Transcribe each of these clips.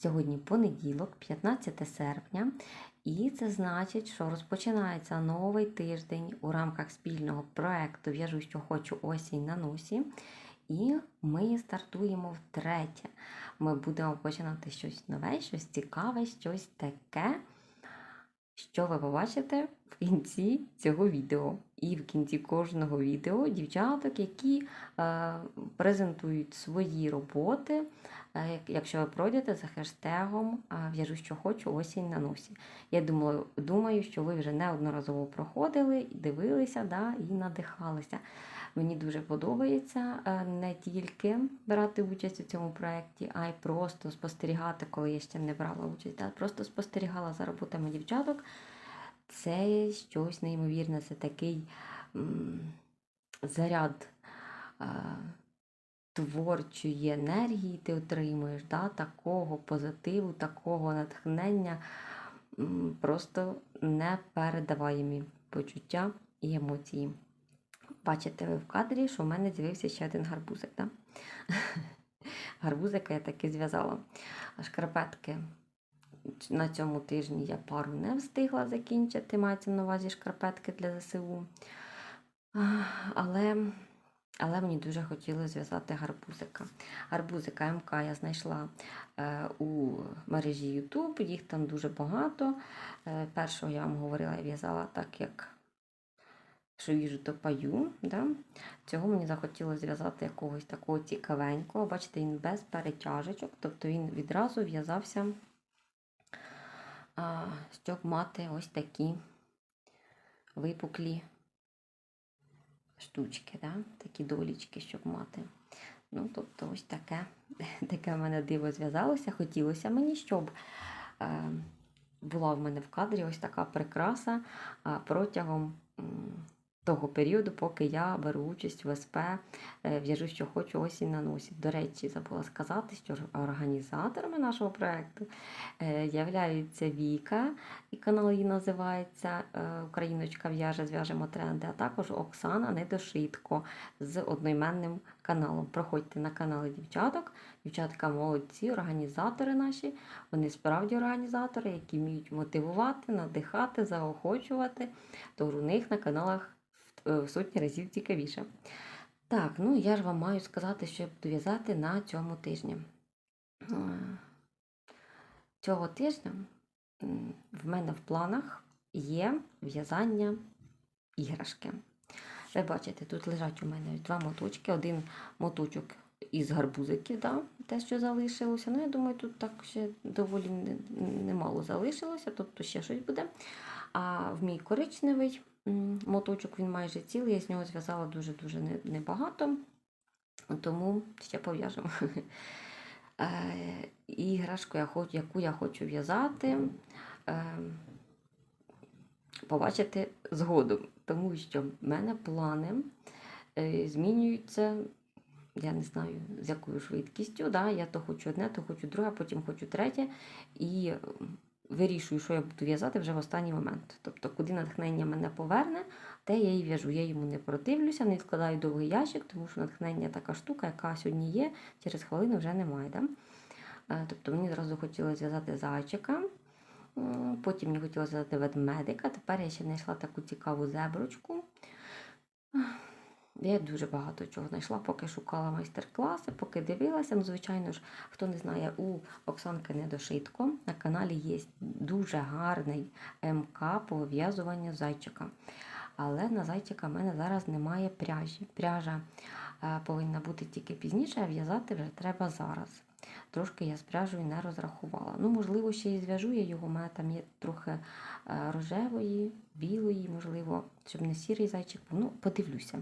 Сьогодні понеділок, 15 серпня, і це значить, що розпочинається новий тиждень у рамках спільного проекту В'яжу, що хочу осінь на носі. І ми стартуємо втретє. Ми будемо починати щось нове, щось цікаве, щось таке, що ви побачите в кінці цього відео. І в кінці кожного відео дівчаток, які е, презентують свої роботи. Е, Якщо ви пройдете за хештегом е, В'яжу, що хочу, осінь на носі. Я думаю, думаю, що ви вже неодноразово проходили, дивилися да, і надихалися. Мені дуже подобається не тільки брати участь у цьому проєкті, а й просто спостерігати, коли я ще не брала участь. Да, просто спостерігала за роботами дівчаток. Це щось неймовірне, це такий заряд. е, творчої енергії ти отримуєш, да, такого позитиву, такого натхнення, просто непередаваємі почуття і емоції. Бачите ви в кадрі, що в мене з'явився ще один гарбузик. Да? Гарбузика я таки зв'язала. Шкарпетки на цьому тижні я пару не встигла закінчити, мається на увазі шкарпетки для ЗСУ. Але але мені дуже хотілося зв'язати гарбузика. Гарбузика МК я знайшла е, у мережі YouTube, їх там дуже багато. Е, першого я вам говорила, я в'язала так, як що їжу, то паю. Да? Цього мені захотілося зв'язати якогось такого цікавенького. Бачите, він без перетяжечок, тобто він відразу в'язався, щоб мати ось такі випуклі штучки, да? такі долічки, щоб мати. Ну, тобто, ось таке, таке в мене диво зв'язалося. Хотілося мені, щоб е, була в мене в кадрі ось така прикраса протягом того періоду, поки я беру участь в СП, е, в'яжу, що хочу осінь на носі. До речі, забула сказати, що організаторами нашого проєкту е, являються Віка, і канал її називається е, Україночка в'яже, зв'яжемо тренди, а також Оксана Недошитко з одноіменним каналом. Проходьте на канали дівчаток. Дівчатка молодці, організатори наші. Вони справді організатори, які вміють мотивувати, надихати, заохочувати. Тож у них на каналах в- в сотні разів цікавіше. Так, ну я ж вам маю сказати, що я буду в'язати на цьому тижні. Е, Цього тижня в мене в планах є в'язання іграшки. Ви бачите, тут лежать у мене два моточки. Один моточок із гарбузиків, да, те, що залишилося. Ну, я думаю, тут так ще доволі немало залишилося, тобто ще щось буде. А в мій коричневий моточок він майже цілий, я з нього зв'язала дуже-дуже небагато, тому ще пов'яжемо. Е, Іграшку, яку я хочу в'язати. е, побачити згодом, тому що в мене плани е, змінюються, я не знаю з якою швидкістю. Я то хочу одне, то хочу друге, потім хочу третє. І вирішую, що я буду в'язати вже в останній момент. Тобто, куди натхнення мене поверне, те я і в'яжу. Я йому не противлюся, не відкладаю довгий ящик, тому що натхнення така штука, яка сьогодні є, через хвилину вже немає. Да? Е, Тобто мені зразу хотілося зв'язати зайчика. Потім мені хотілося зв'язати ведмедика. Тепер я ще знайшла таку цікаву зеброчку. Я дуже багато чого знайшла, поки шукала майстер-класи, поки дивилася. Ну, звичайно ж, хто не знає, у Оксанки Недошитко на каналі є дуже гарний МК по вив'язуванню зайчика. Але на зайчика в мене зараз немає пряжі. Пряжа е, повинна бути тільки пізніше, а в'язати вже треба зараз. Трошки я з пряжею не розрахувала. Ну, можливо, ще і зв'яжу я його. У мене там є трохи е, рожевої, білої, можливо, щоб не сірий зайчик. Ну, подивлюся.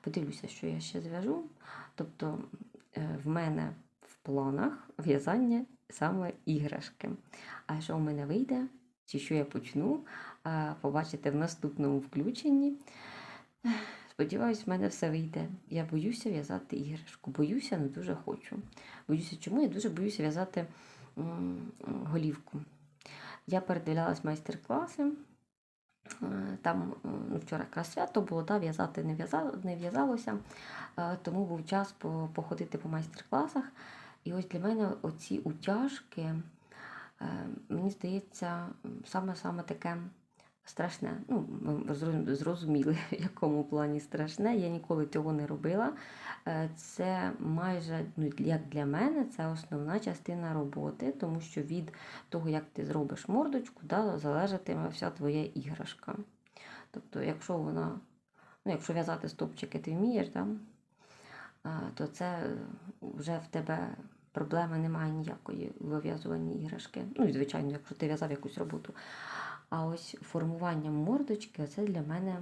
Подивлюся, що я ще зв'яжу. Тобто е, в мене в планах в'язання саме іграшки. А що в мене вийде, чи що я почну, побачите в наступному включенні. Сподіваюсь, в мене все вийде. Я боюся в'язати іграшку. Боюся, але дуже хочу. Боюся, чому? Я дуже боюся в'язати голівку. Я передивлялась майстер-класи. Е, Там ну, вчора якраз свято було, да, в'язати не, в'язало, не в'язалося, Е, тому був час по- походити по майстер-класах. І ось для мене оці утяжки, е, мені здається, саме-саме таке страшне. Ну, ми зрозуміли, в якому плані страшне. Я ніколи цього не робила. Е, Це майже, ну, як для мене, це основна частина роботи, тому що від того, як ти зробиш мордочку, да, залежатиме вся твоя іграшка. Тобто, якщо вона, ну, якщо в'язати стопчики ти вмієш, да, то це вже в тебе проблеми немає ніякої в вив'язуванні іграшки. Ну звичайно, якщо ти в'язав якусь роботу. А ось формування мордочки це для мене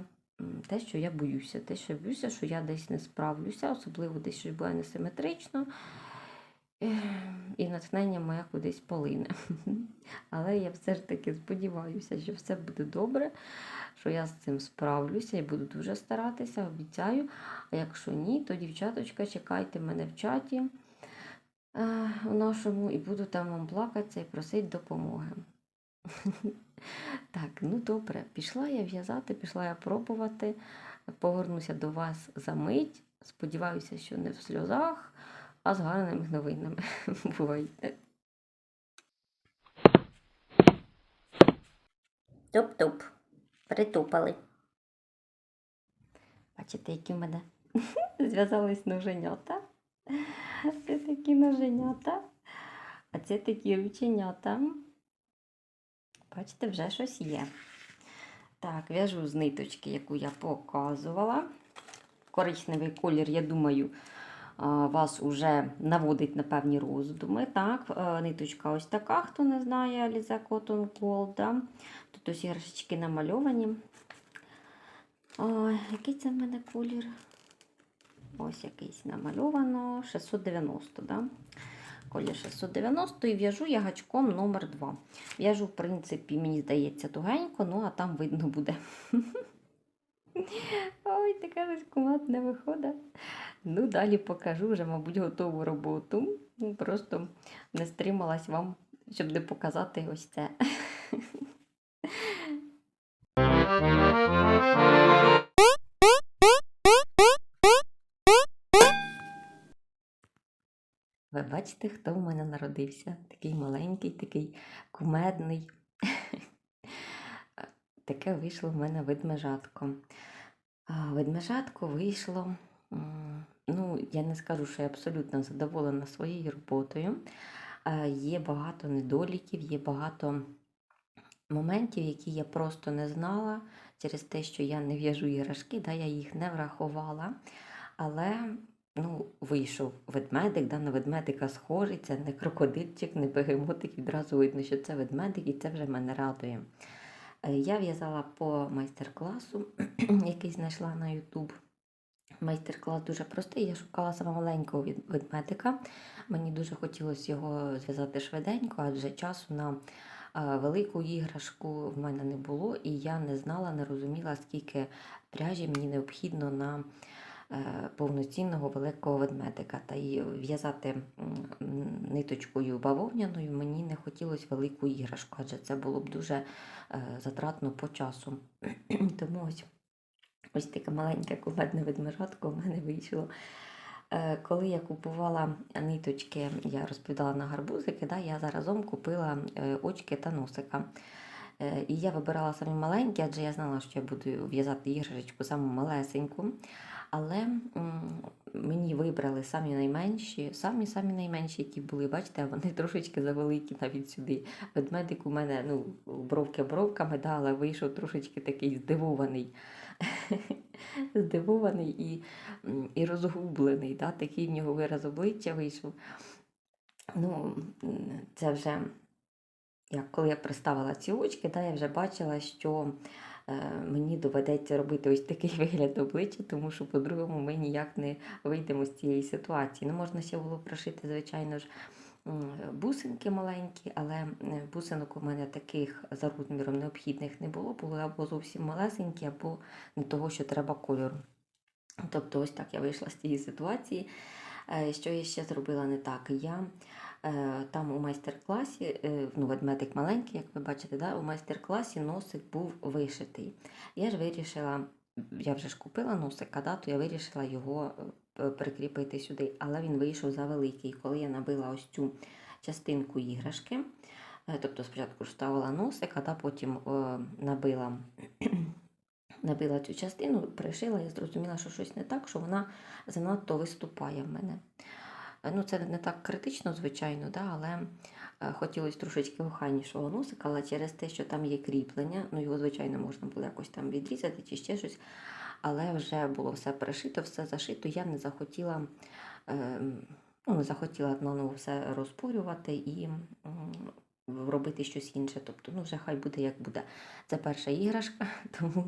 те, що я боюся. Те, що я боюся, що я десь не справлюся, особливо десь щось буде несиметрично. І натхнення моє кудись полине. Але я все ж таки сподіваюся, що все буде добре, що я з цим справлюся і буду дуже старатися, обіцяю. А якщо ні, то, дівчаточка, чекайте мене в чаті е, у нашому і буду там вам плакатися і просити допомоги. Так, ну добре, пішла я в'язати, пішла я пробувати. Повернуся до вас за мить. Сподіваюся, що не в сльозах, а з гарними новинами. Бувайте. Туп-туп. Притупали. Бачите, які в мене зв'язались ноженята. Це такі ноженята. А це такі рученята. Бачите, вже щось є. Так, в'яжу з ниточки, яку я показувала. Коричневий колір, я думаю, вас уже наводить на певні роздуми. Так, е, ниточка ось така, хто не знає, Alize Cotton Gold. Тут ось іграшечки намальовані. Ой, який це в мене колір? Ось якийсь намальовано. 690, да? Колір 690 і в'яжу я гачком номер 2. В'яжу, в принципі, мені здається, тугенько, ну а там видно буде. Ой, така кумат не виходить. Ну, далі покажу вже, мабуть, готову роботу. Ну, Просто не стрималась вам, щоб не показати ось це. Ви бачите, хто в мене народився? Такий маленький, такий кумедний. Таке вийшло в мене ведмежатко. Ведмежатко вийшло. Ну, я не скажу, що я абсолютно задоволена своєю роботою. Є багато недоліків, є багато моментів, які я просто не знала через те, що я не в'яжу іграшки, да, я їх не врахувала. Але ну, вийшов ведмедик, да, на ведмедика схожий, це не крокодильчик, не бегемотик, відразу видно, що це ведмедик, і це вже мене радує. Е, Я в'язала по майстер-класу, який знайшла на YouTube. Майстер-клас дуже простий. Я шукала саме маленького ведмедика. Мені дуже хотілося його зв'язати швиденько, адже часу на е, велику іграшку в мене не було, і я не знала, не розуміла, скільки пряжі мені необхідно на повноцінного великого ведмедика. Та й в'язати ниточкою бавовняною мені не хотілося велику іграшку, адже це було б дуже е, затратно по часу. Тому ось, ось таке маленьке кумедне ведмежатко в мене вийшло. Е, Коли я купувала ниточки, я розповідала на гарбузики, да, я заразом купила е, очки та носика. Е, І я вибирала самі маленькі, адже я знала, що я буду в'язати іграшечку саму малесеньку. Але мені вибрали самі найменші, самі самі найменші, які були, бачите, вони трошечки завеликі навіть сюди. Ведмедик у мене ну, бровки бровками, да, але вийшов трошечки такий здивований. здивований і, і розгублений. Да? Такий в нього вираз обличчя вийшов. Ну, це вже як коли я приставила ці очки, да, я вже бачила, що мені доведеться робити ось такий вигляд обличчя, тому що по-другому ми ніяк не вийдемо з цієї ситуації. Ну, можна ще було прошити, звичайно ж, бусинки маленькі, але е, бусинок у мене таких за розміром необхідних не було, були або зовсім малесенькі, або не того, що треба кольору. Тобто, ось так я вийшла з цієї ситуації. Е, Що я ще зробила не так? Я е, там у майстер-класі, е, ну, ведмедик маленький, як ви бачите, да, у майстер-класі носик був вишитий. Я ж вирішила, я вже ж купила носика, да, то я вирішила його прикріпити сюди, але він вийшов за великий. Коли я набила ось цю частинку іграшки, тобто спочатку ж ставила носик, а та потім набила, набила цю частину, пришила, я зрозуміла, що щось не так, що вона занадто виступає в мене. Е, Ну, це не так критично, звичайно, да, але е, хотілося трошечки охайнішого носика, але через те, що там є кріплення, ну його, звичайно, можна було якось там відрізати чи ще щось. Але вже було все пришито, все зашито. Я не захотіла, е, ну, захотіла наново все розпорювати і робити щось інше. Тобто, ну, вже хай буде як буде. Це перша іграшка, тому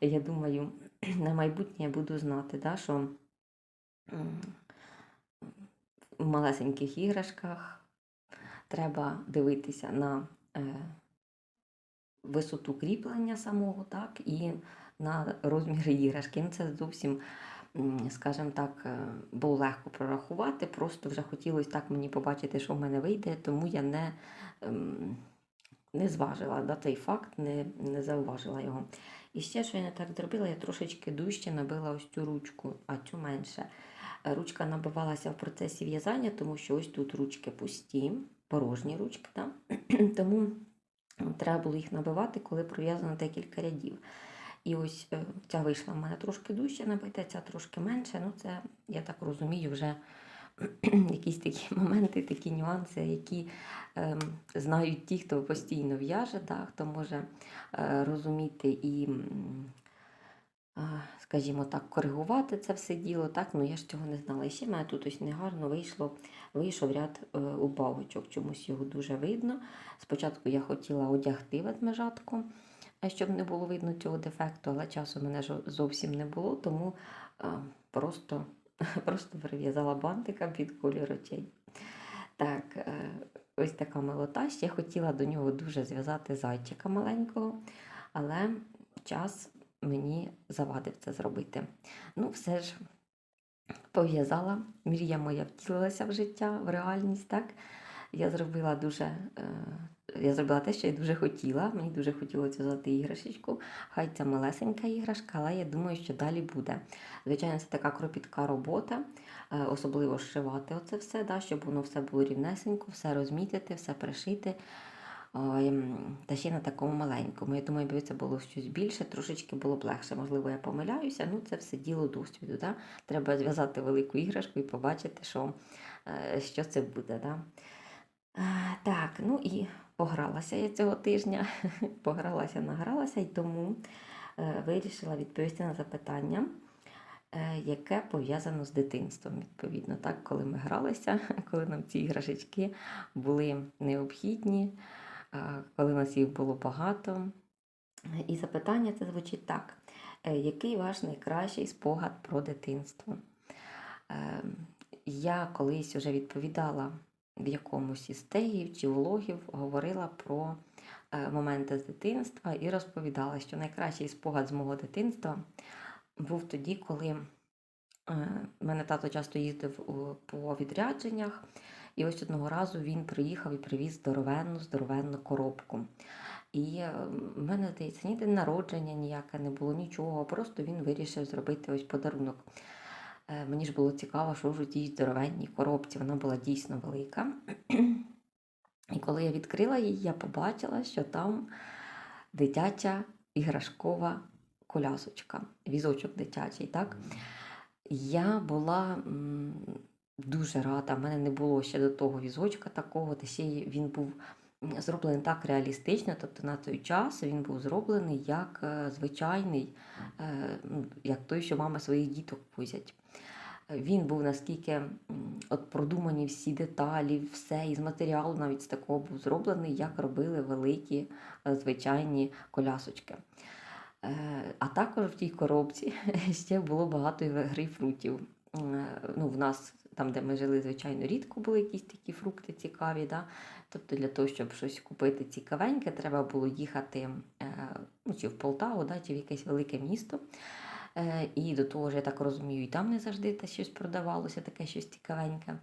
я думаю, на майбутнє я буду знати, да, що в малесеньких іграшках треба дивитися на е, висоту кріплення самого, так, і на розміри іграшки. Ну, це зовсім, скажімо так, е, було легко прорахувати. Просто вже хотілося так мені побачити, що в мене вийде, тому я не, ем, не зважила да, цей факт, не, не зауважила його. І ще, що я не так зробила, я трошечки дужче набила ось цю ручку, а цю менше. Ручка набивалася в процесі в'язання, тому що ось тут ручки пусті, порожні ручки. Да? тому треба було їх набивати, коли пров'язано декілька рядів. І ось е, ця вийшла в мене трошки дужче набита, ця трошки менше. Ну, це, я так розумію, вже якісь такі моменти, такі нюанси, які ем, знають ті, хто постійно в'яже, да, хто може е, розуміти і, скажімо так, коригувати це все діло. Так, ну я ж цього не знала. І ще мене тут ось негарно вийшло, вийшов ряд е, убавочок, чомусь його дуже видно. Спочатку я хотіла одягти ведмежатку, е, щоб не було видно цього дефекту, але часу мене зовсім не було, тому е, просто, просто перев'язала бантика під колір очей. Так, е, ось така милота. Ще хотіла до нього дуже зв'язати зайчика маленького, але час мені завадив це зробити. Ну, все ж пов'язала, мрія моя втілилася в життя, в реальність, так? Я зробила дуже. Я зробила те, що я дуже хотіла. Мені дуже хотілося зв'язати іграшечку. Хай це малесенька іграшка, але я думаю, що далі буде. Звичайно, це така кропітка робота, е, особливо зшивати оце все, да, щоб воно все було рівнесенько, все розмітити, все пришити. Та ще на такому маленькому. Я думаю, якби це було щось більше, трошечки було б легше. Можливо, я помиляюся. Ну, це все діло досвіду. Да? Треба зв'язати велику іграшку і побачити, що, е, що це буде. Да? Е, Так, ну і погралася я цього тижня. Погралася, награлася, і тому е, вирішила відповісти на запитання, е, яке пов'язано з дитинством. Відповідно, так, коли ми гралися, коли нам ці іграшечки були необхідні, е, коли нас їх було багато. І запитання це звучить так: який ваш найкращий спогад про дитинство? Е, Я колись вже відповідала в якомусь із тегів чи влогів, говорила про е, моменти з дитинства і розповідала, що найкращий спогад з мого дитинства був тоді, коли е, мене тато часто їздив по відрядженнях, і ось одного разу він приїхав і привіз здоровенну, здоровенну коробку. І е, в мене, здається, ні день народження ніяке не було, нічого. Просто він вирішив зробити ось подарунок. Е, Мені ж було цікаво, що ж у тій здоровенній коробці. Вона була дійсно велика. І коли я відкрила її, я побачила, що там дитяча іграшкова колясочка, візочок дитячий, так? Я була дуже рада. В мене не було ще до того візочка такого, та ще він був зроблений так реалістично. Тобто на той час він був зроблений як е, звичайний, е, ну, як той, що мама своїх діток возять. Е, Він був наскільки от продумані всі деталі, все із матеріалу навіть з такого був зроблений, як робили великі е, звичайні колясочки. А також в тій коробці ще було багато грейпфрутів. Ну, в нас, там, де ми жили, звичайно, рідко були якісь такі фрукти цікаві. Да? Тобто для того, щоб щось купити цікавеньке, треба було їхати е, ну, чи в Полтаву, да, чи в якесь велике місто. Е, І до того ж, я так розумію, і там не завжди те щось продавалося, таке щось цікавеньке.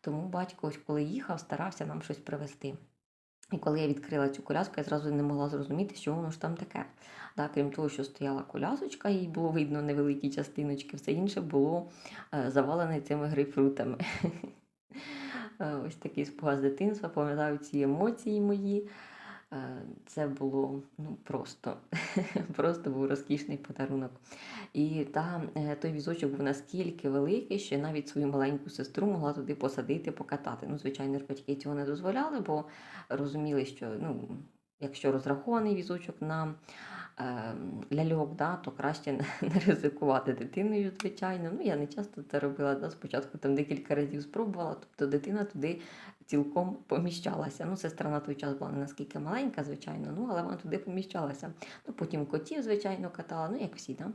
Тому батько, коли їхав, старався нам щось привезти. І коли я відкрила цю коляску, я зразу не могла зрозуміти, що воно ж там таке. Да, крім того, що стояла колясочка, їй було видно невеликі частиночки, все інше було е, завалене цими грейпфрутами. Е, Ось такий спогад з дитинства, пам'ятаю ці емоції мої. Е, Це було ну, просто, просто був розкішний подарунок. І та, е, той візочок був наскільки великий, що навіть свою маленьку сестру могла туди посадити, покатати. Ну, звичайно батьки цього не дозволяли, бо розуміли, що ну, якщо розрахований візочок на е, ляльок, да, то краще не, ризикувати дитиною, звичайно. Ну, я не часто це робила. Да. Спочатку там декілька разів спробувала, тобто дитина туди цілком поміщалася. Ну, сестра на той час була не наскільки маленька, звичайно, ну, але вона туди поміщалася. Ну, потім котів, звичайно, катала, ну, як всі, да?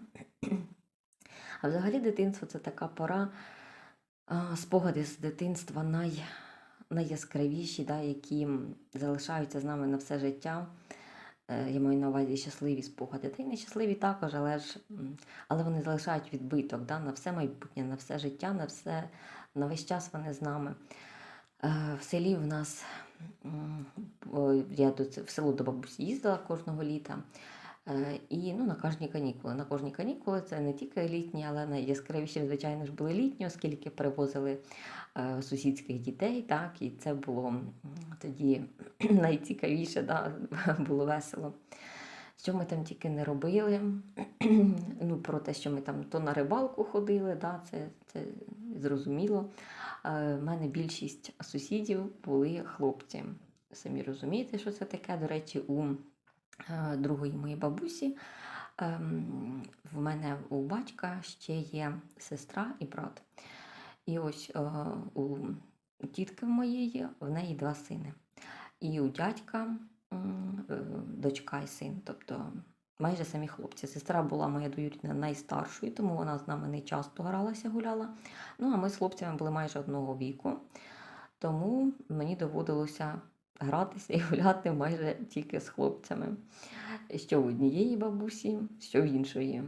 А взагалі дитинство це така пора, спогади з дитинства най, найяскравіші, да, які залишаються з нами на все життя. Е, Я маю на увазі щасливі спогади. Та й нещасливі також, але ж але вони залишають відбиток да, на все майбутнє, на все життя, на все, на весь час вони з нами. Е, В селі в нас я до в село до бабусі їздила кожного літа. І ну, на кожні канікули. На кожні канікули це не тільки літні, але найяскравіші, звичайно ж, були літні, оскільки перевозили е, сусідських дітей, так, і це було тоді найцікавіше, да, було весело. Що ми там тільки не робили. ну, про те, що ми там то на рибалку ходили, да, це, це зрозуміло. Е, мене більшість сусідів були хлопці. Самі розумієте, що це таке. До речі, у другої моєї бабусі. ем, В мене у батька ще є сестра і брат. І ось е, у тітки моєї в неї два сини. І у дядька е, дочка і син, тобто майже самі хлопці. Сестра була моя двоюрідна найстаршою, тому вона з нами не часто гралася, гуляла. Ну а ми з хлопцями були майже одного віку. Тому мені доводилося гратися і гуляти майже тільки з хлопцями. Що в однієї бабусі, що в іншої.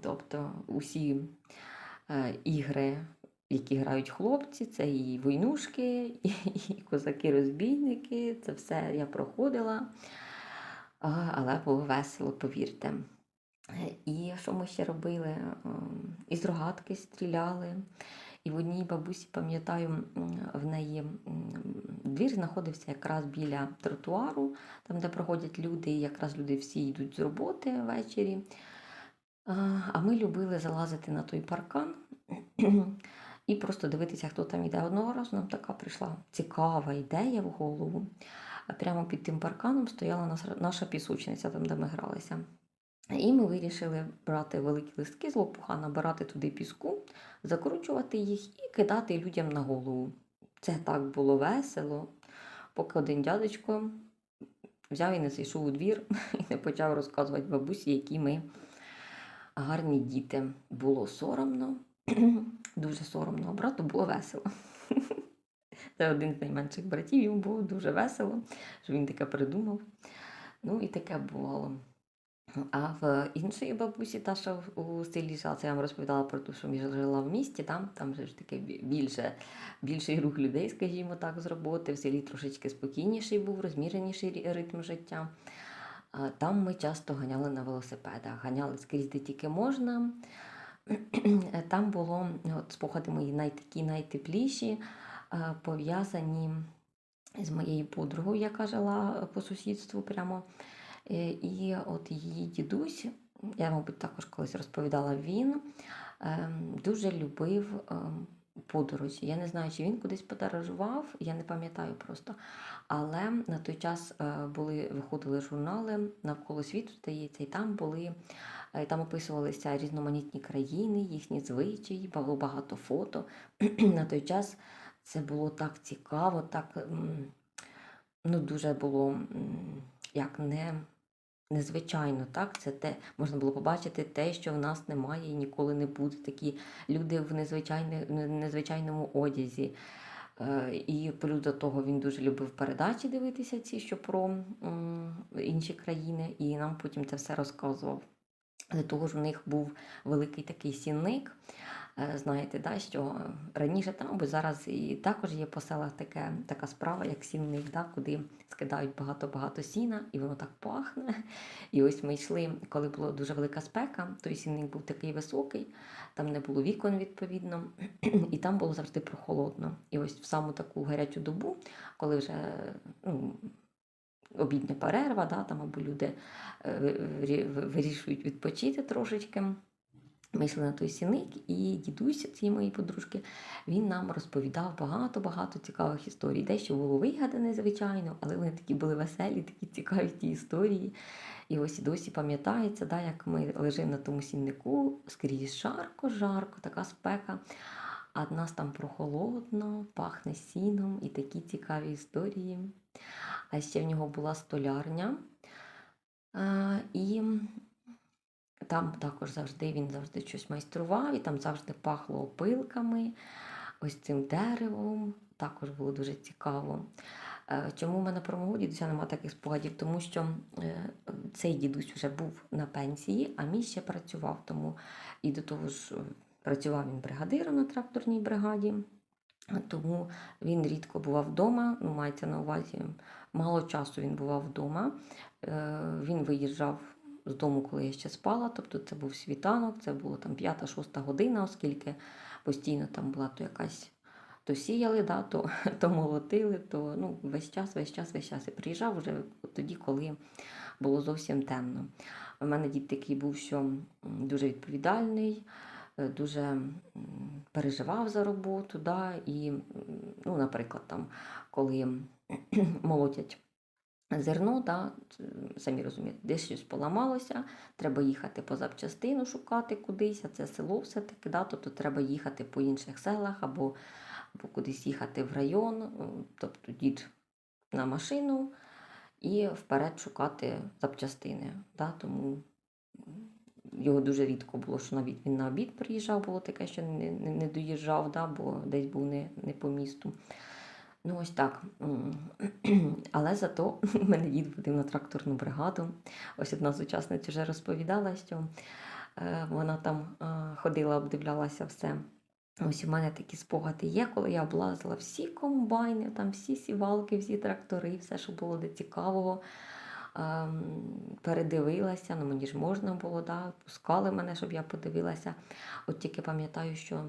Тобто усі е, ігри, які грають хлопці, це і войнушки, і, і козаки-розбійники. Це все я проходила. Але було весело, повірте. Е, І що ми ще робили? Ем, Із рогатки стріляли. І в одній бабусі, пам'ятаю, в неї двір знаходився якраз біля тротуару, там, де проходять люди, і якраз люди всі йдуть з роботи ввечері. А ми любили залазити на той паркан і просто дивитися, хто там йде. Одного разу нам така прийшла цікава ідея в голову. Прямо під тим парканом стояла наша пісочниця, там, де ми гралися. І ми вирішили брати великі листки з лопуха, набирати туди піску, закручувати їх і кидати людям на голову. Це так було весело, поки один дядечко взяв і не зайшов у двір і не почав розказувати бабусі, які ми гарні діти. Було соромно, дуже соромно, а брату було весело. Це один з найменших братів, йому було дуже весело, що він таке придумав. Ну і таке бувало. А в іншої бабусі, та, що у селі жила, це я вам розповідала про те, що я жила в місті, там, там ж таки бі- більше, більший рух людей, скажімо так, з роботи. В селі трошечки спокійніший був, розміреніший ритм життя. Там ми часто ганяли на велосипедах, ганяли скрізь, де тільки можна. Там було от, спогади мої найтакі найтепліші, е, пов'язані з моєю подругою, яка жила по сусідству прямо. Е, І от її дідусь, я, мабуть, також колись розповідала, він ем, дуже любив ем, подорожі. Я не знаю, чи він кудись подорожував, я не пам'ятаю просто. Але на той час е, були, виходили журнали навколо світу, здається, і там були. е, Там описувалися різноманітні країни, їхні звичаї, було багато фото. На той час це було так цікаво, так ну, дуже було як не, незвичайно. Так? Це те, можна було побачити те, що в нас немає і ніколи не буде. Такі люди в незвичайному одязі. Е, І плюс до того він дуже любив передачі дивитися ці, що про інші країни, і нам потім це все розказував. До того ж, у них був великий такий сінник, Знаєте, да, що раніше там, бо зараз і також є по селах таке, така справа, як сінник, да, куди скидають багато-багато сіна, і воно так пахне. І ось ми йшли, коли була дуже велика спека, той сінник був такий високий, там не було вікон відповідно, і там було завжди прохолодно. І ось в саму таку гарячу добу, коли вже ну, обідня перерва, да, там або люди е, вирішують відпочити трошечки. Ми йшли на той сіник, і дідусь цієї моєї подружки він нам розповідав багато-багато цікавих історій. Дещо було вигадане, звичайно, але вони такі були веселі, такі цікаві ті історії. І ось і досі пам'ятається, да, як ми лежимо на тому сіннику, скрізь жарко, жарко, така спека. А в нас там прохолодно, пахне сіном і такі цікаві історії. А ще в нього була столярня. І там також завжди він завжди щось майстрував, і там завжди пахло опилками, ось цим деревом. Також було дуже цікаво. Е, Чому в мене про мого дідуся немає таких спогадів? Тому що е, цей дідусь вже був на пенсії, а мій ще працював. Тому і до того ж е, працював він бригадиром на тракторній бригаді. Тому він рідко бував вдома, ну, мається на увазі, мало часу він бував вдома. Він виїжджав з дому, коли я ще спала, тобто це був світанок, це було там 5-6 година, оскільки постійно там була то якась. То сіяли, да, то, то молотили, то ну, весь час, весь час, весь час. І приїжджав вже тоді, коли було зовсім темно. У мене дід такий був, що дуже відповідальний, е, дуже переживав за роботу. Да, і, ну, наприклад, там, коли молотять зерно, да, самі розумієте, десь щось поламалося, треба їхати по запчастину шукати кудись, а це село все-таки, да, тобто треба їхати по інших селах або, або кудись їхати в район, е, тобто дід на машину і вперед шукати запчастини. Да, тому його дуже рідко було, що навіть він на обід приїжджав, було таке, що не, не, не доїжджав, да, бо десь був не, не по місту. Ну, ось так. Але зато мене дід водив на тракторну бригаду. Ось одна з учасниць вже розповідала, що е, вона там е, ходила, обдивлялася все. Ось у мене такі спогади є, коли я облазила всі комбайни, там всі сівалки, всі трактори, все, що було де цікавого. Ем, передивилася, ну мені ж можна було, да, пускали мене, щоб я подивилася. От тільки пам'ятаю, що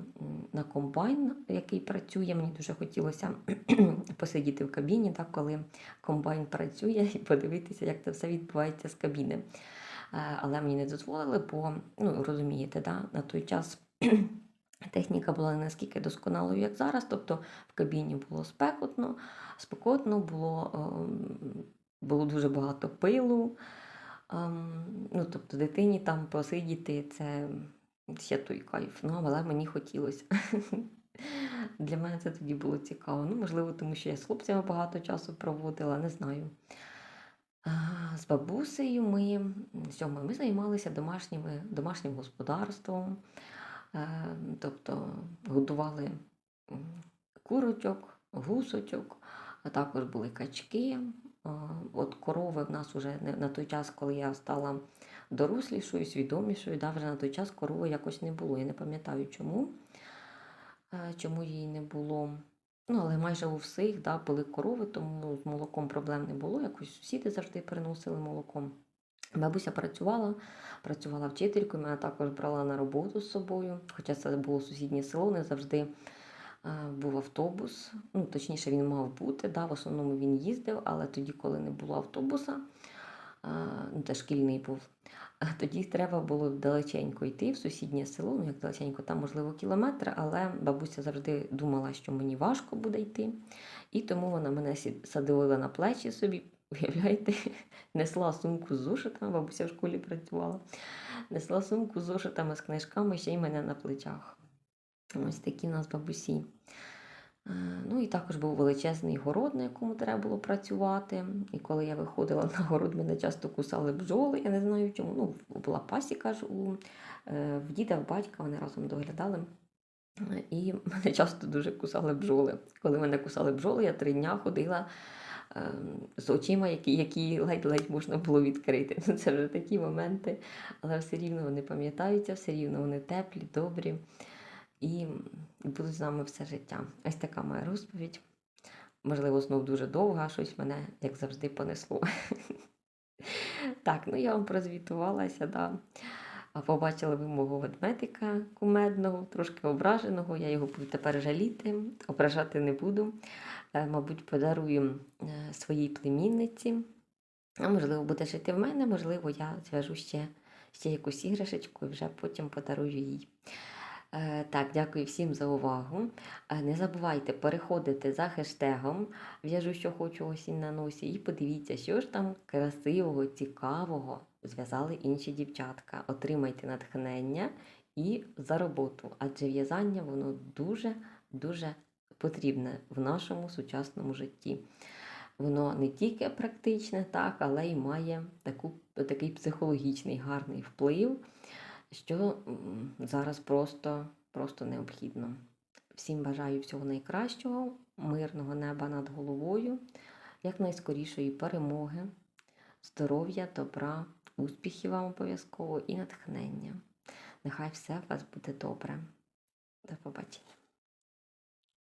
на комбайн, який працює, мені дуже хотілося посидіти в кабіні, так, коли комбайн працює, і подивитися, як це все відбувається з кабіни. Е, Але мені не дозволили, бо ну, розумієте, да, на той час техніка була не наскільки досконалою, як зараз. Тобто в кабіні було спекотно, спекотно, було, ем, було дуже багато пилу. Ем, Ну, тобто дитині там посидіти це ще той кайф. Ну, але мені хотілося. Для мене це тоді було цікаво. Ну, можливо, тому що я з хлопцями багато часу проводила, не знаю. З бабусею ми, м, сьомо, ми займалися домашніми, домашнім господарством, Е, тобто годували курочок, гусочок, а також були качки. От корови в нас вже на той час, коли я стала дорослішою, свідомішою, да, вже на той час корови якось не було. Я не пам'ятаю чому, е, чому її не було. Ну, але майже у всіх да, були корови, тому з молоком проблем не було. Якось сусіди завжди приносили молоком. Бабуся працювала, працювала вчителькою, мене також брала на роботу з собою, хоча це було сусіднє село, не завжди був автобус. Ну, точніше, він мав бути. Да, в основному він їздив, але тоді, коли не було автобуса, е, ну, це шкільний був, е, тоді треба було далеченько йти в сусіднє село, ну як далеченько, там, можливо, кілометр, але бабуся завжди думала, що мені важко буде йти. І тому вона мене садила на плечі собі, уявляєте, несла сумку з зошитами, бабуся в школі працювала, несла сумку з зошитами, з книжками, ще й мене на плечах. Ось такі в нас бабусі. Е, Ну і також був величезний город, на якому треба було працювати. І коли я виходила на город, мене часто кусали бджоли, я не знаю чому. Ну, була пасіка ж у е, в діда, в батька, вони разом доглядали. І мене часто дуже кусали бджоли. Коли мене кусали бджоли, я три дня ходила е, з очима, які, які ледь-ледь можна було відкрити. Ну, Це вже такі моменти, але все рівно вони пам'ятаються, все рівно вони теплі, добрі. І будуть з нами все життя. Ось така моя розповідь. Можливо, знов дуже довга, щось мене, як завжди, понесло. Так, ну я вам прозвітувалася, да. А Побачили ви мого ведмедика кумедного, трошки ображеного. Я його буду тепер жаліти, ображати не буду. Е, Мабуть, подарую е, своїй племінниці. А можливо, буде жити в мене, можливо, я зв'яжу ще, ще якусь іграшечку і вже потім подарую їй. Е, Так, дякую всім за увагу. Е, Не забувайте переходити за хештегом В'яжу, що хочу осінь на носі, і подивіться, що ж там красивого, цікавого зв'язали інші дівчатка. Отримайте натхнення і за роботу, адже в'язання воно дуже-дуже потрібне в нашому сучасному житті. Воно не тільки практичне, так, але й має таку, такий психологічний гарний вплив, що зараз просто, просто необхідно. Всім бажаю всього найкращого, мирного неба над головою, якнайскорішої перемоги, здоров'я, добра, успіхів вам обов'язково і натхнення. Нехай все у вас буде добре. До побачення.